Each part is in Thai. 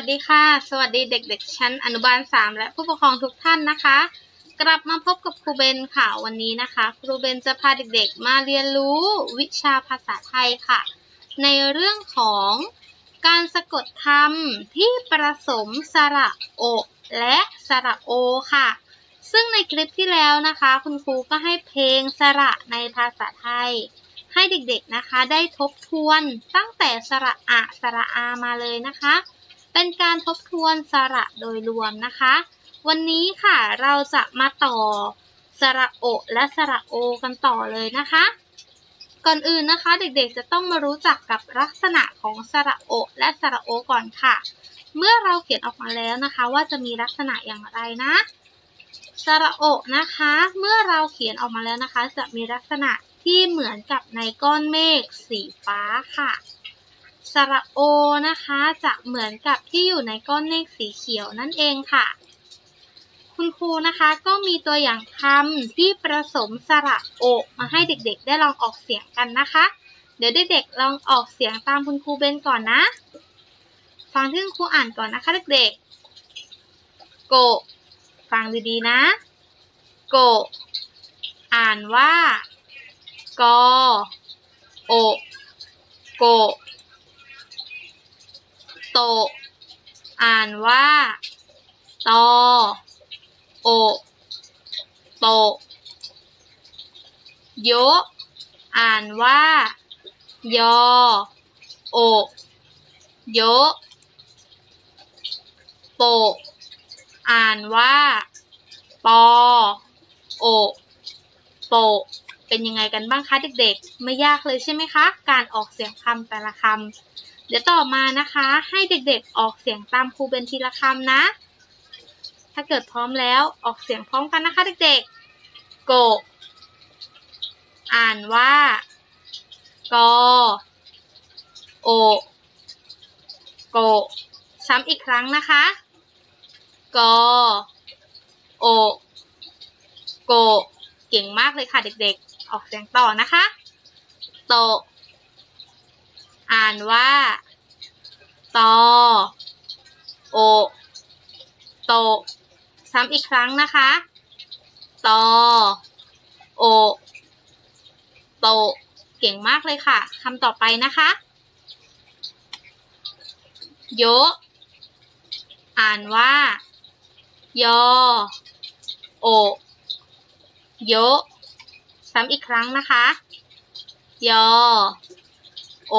วัสดีค่ะ สวัสดีเด็กๆชั้นอนุบาล 3 และผู้ปกครองทุกท่านนะคะ กลับมาพบกับครูเบนค่ะวันนี้นะคะ ครูเบนจะพาเด็กๆ มาเรียนรู้วิชาภาษาไทยค่ะ ในเรื่องของการสะกดคำที่ประสมสระโอ และสระโอค่ะ ซึ่งในคลิปที่แล้วนะคะ คุณครูก็ให้เพลงสระในภาษาไทยให้เด็กๆนะคะได้ทบทวนตั้งแต่สระอะสระอามาเลยนะคะ เป็นการทบทวนสระโดยรวมนะคะ วันนี้ค่ะเราจะมาต่อสระโอ และสระโอกันต่อเลยนะคะ ก่อนอื่นนะคะเด็กๆจะต้องมารู้จักกับลักษณะของสระโอ และสระโอก่อนค่ะ เมื่อเราเขียนออกมาแล้วนะคะ ว่าจะมีลักษณะอย่างไรนะสระโอนะคะ เมื่อเราเขียนออกมาแล้วนะคะ จะมีลักษณะที่เหมือนกับในก้อนเมฆสีฟ้าค่ะ สระโอนะคะ จะเหมือนกับที่อยู่ในก้อนเมฆสีเขียวนั่นเองค่ะ คุณครูนะคะก็มีตัวอย่างคำที่ประสมสระโอ มาให้เด็กๆ ได้ลองออกเสียงกันนะคะ เดี๋ยวเด็กๆลองออกเสียงตามคุณครูเบนก่อนนะ ฟังที่คุณครูอ่านก่อนนะคะเด็กๆโกฟังดีๆนะโกอ่านว่ากอโอโก โต อ่านว่า ตอ โอ โต โย อ่านว่า ยอ โอ โย โป อ่านว่า ปอ โอ โปเป็นยังไงกันบ้างคะเด็กๆ ไม่ยากเลยใช่ไหมคะ การออกเสียงคำแต่ละคำ เดี๋ยวต่อมานะคะ ให้เด็กๆออกเสียงตามครูเป็นทีละคำนะ ถ้าเกิดพร้อมแล้วออกเสียงพร้อมกันนะคะเด็กๆ โก อ่านว่า กอ โอ โก ซ้ำอีกครั้งนะคะ กอ โอ โก เก่งมากเลยค่ะเด็กๆ ออกเสียงต่อนะคะ โต อ่านว่า ตอ โอ โต ซ้ำอีกครั้งนะคะ ตอ โอ โต เก่งมากเลยค่ะ คำต่อไปนะคะ โย อ่านว่า ยอ โอ โย ซ้ำอีกครั้งนะคะ ยอ โอ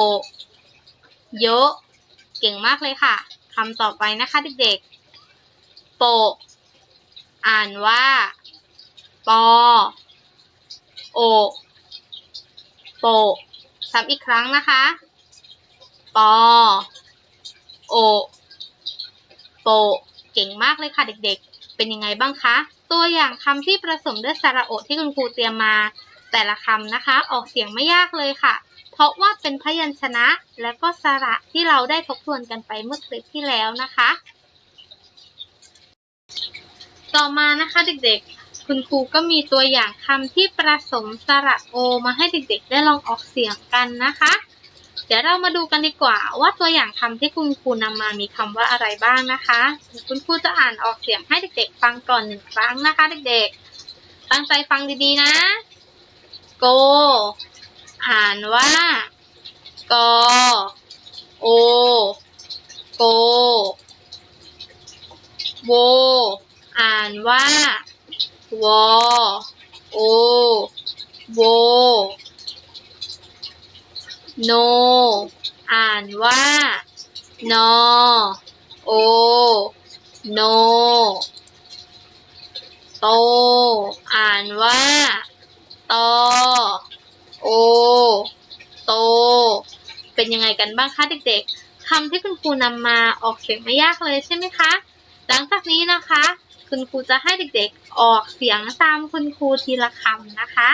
โยอะ เก่งมากเลยค่ะคำต่อไปนะคะเด็กๆ โป อ่านว่า ปอ โอ โปซ้ำอีกครั้งนะคะ ปอ โอ โป เก่งมากเลยค่ะเด็กๆ เป็นยังไงบ้างคะ ตัวอย่างคำที่ผสมด้วยสระโอที่คุณครูเตรียมมา แต่ละคำนะคะ ออกเสียงไม่ยากเลยค่ะ ราะว่าเป็นพยัญชนะและก็สระที่เราได้ทบทวนกันไปเมื่อคลิปที่แล้วนะคะ ต่อมานะคะเด็กๆ คุณครูก็มีตัวอย่างคำที่ผสมสระโอ มาให้เด็กๆ ได้ลองออกเสียงกันนะคะ เดี๋ยวเรามาดูกันดีกว่าว่าตัวอย่างคำที่คุณครูนำมามีคำว่าอะไรบ้างนะคะ คุณครูจะอ่านออกเสียงให้เด็กๆ ฟังก่อนหนึ่งครั้งนะคะ เด็กๆ ตั้งใจฟังดีๆนะโก อ่านว่ากอโอโกโวอ่านว่าวอโอโวโน อ่านว่านอโอโน โต อ่านว่าตอโอ โต เป็นยังไงกันบ้างคะเด็กๆคำที่คุณครูนำมาออกเสียงไม่ยากเลยใช่ไหมคะ หลังจากนี้นะคะ คุณครูจะให้เด็กๆออกเสียงตามคุณครูทีละคำนะคะ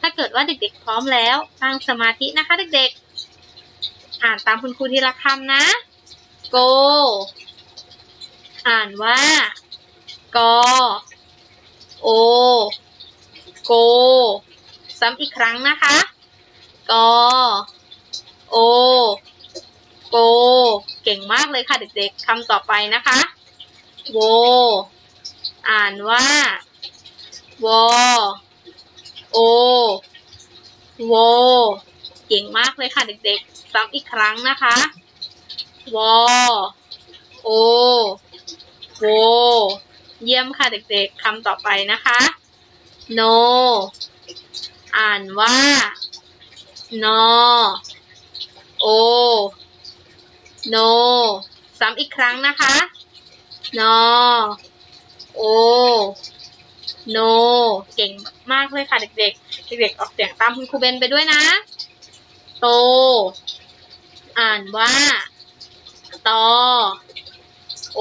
ถ้าเกิดว่าเด็กๆพร้อมแล้วตั้งสมาธินะคะ เด็กๆ อ่านตามคุณครูทีละคำนะโกอ่านว่ากอโอโก ซ้ำอีกครั้งนะคะกอ โอ โกเก่งมากเลยค่ะเด็กๆคำต่อไปนะคะโวอ่านว่าวอโอโวเก่งมากเลยค่ะเด็กๆซ้ำอีกครั้งนะคะวอโอโวเยี่ยมค่ะเด็กๆคำต่อไปนะคะโนอ่านว่านอโอ โนซ้ำอีกครั้งนะคะนอโอโนเก่งมากเลยค่ะเด็กๆ เด็กๆ ออกเสียงตามคุณครูเบนไปด้วยนะ โต อ่านว่าตอโอ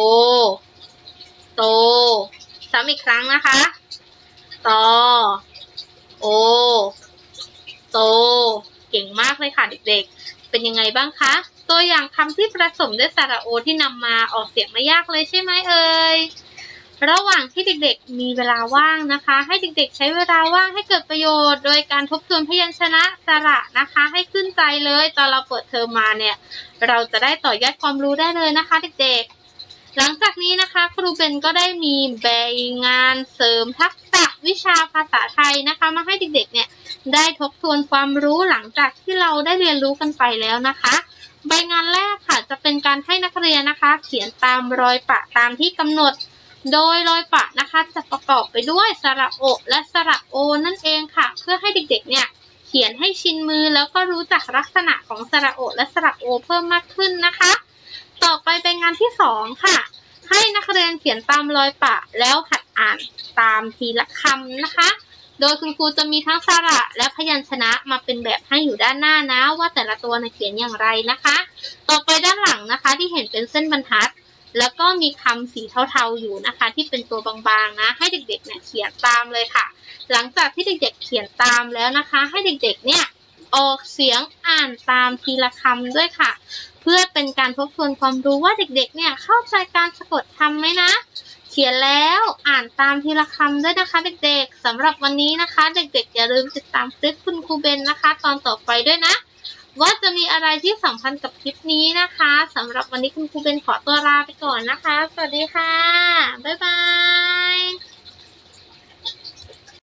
โต ซ้ำอีกครั้งนะคะ ตอ โอ โต เก่งมากเลยค่ะเด็กๆ เป็นยังไงบ้างคะ ตัวอย่างคำที่ผสมด้วยสระโอที่นำมาออกเสียงไม่ยากเลยใช่ไหมเอ่ย ระหว่างที่เด็กๆมีเวลาว่างนะคะ ให้เด็กๆใช้เวลาว่างให้เกิดประโยชน์ โดยการทบทวนพยัญชนะสระนะคะ ให้ขึ้นใจเลยตอนเราเปิดเทอมมาเนี่ย เราจะได้ต่อยอดความรู้ได้เลยนะคะ เด็กๆ หลังจากนี้นะคะครูเบนก็ได้มีใบงานเสริมทักษะวิชาภาษาไทยนะคะ มาให้เด็กๆเนี่ยได้ทบทวนความรู้หลังจากที่เราได้เรียนรู้กันไปแล้วนะคะ ใบงานแรกค่ะจะเป็นการให้นักเรียนนะคะ เขียนตามรอยปะตามที่กำหนด โดยรอยปะนะคะ จะประกอบไปด้วยสระโอและสระโอนั่นเองค่ะ เพื่อให้เด็กๆเนี่ยเขียนให้ชินมือแล้วก็รู้จักลักษณะของสระโอและสระโอเพิ่มมากขึ้นนะคะ ต่อไปเป็นงานที่สองค่ะ ให้นักเรียนเขียนตามรอยปะแล้วหัดอ่านตามทีละคำนะคะ โดยคุณครูจะมีทั้งสระและพยัญชนะมาเป็นแบบให้อยู่ด้านหน้านะ ว่าแต่ละตัวนะเขียนอย่างไรนะคะ ต่อไปด้านหลังนะคะ ที่เห็นเป็นเส้นบรรทัด แล้วก็มีคำสีเทาๆอยู่นะคะ ที่เป็นตัวบางๆนะ ให้เด็กๆเนี่ยเขียนตามเลยค่ะ หลังจากที่เด็กๆเขียนตามแล้วนะคะ ให้เด็กๆเนี่ยออกเสียงอ่านตามทีละคำด้วยค่ะ เพื่อเป็นการทบทวนความรู้ว่าเด็กๆ เนี่ยเข้าใจการสะกดคำไหมนะ เขียนแล้วอ่านตามทีละคำด้วยนะคะเด็กๆสำหรับวันนี้นะคะ เด็กๆอย่าลืมติดตามคลิปคุณครูเบนนะคะ ตอนต่อไปด้วยนะ ว่าจะมีอะไรที่สัมพันธ์กับคลิปนี้นะคะสำหรับวันนี้คุณครูเบนขอตัวลาไปก่อนนะคะ สวัสดีค่ะ บ๊ายบาย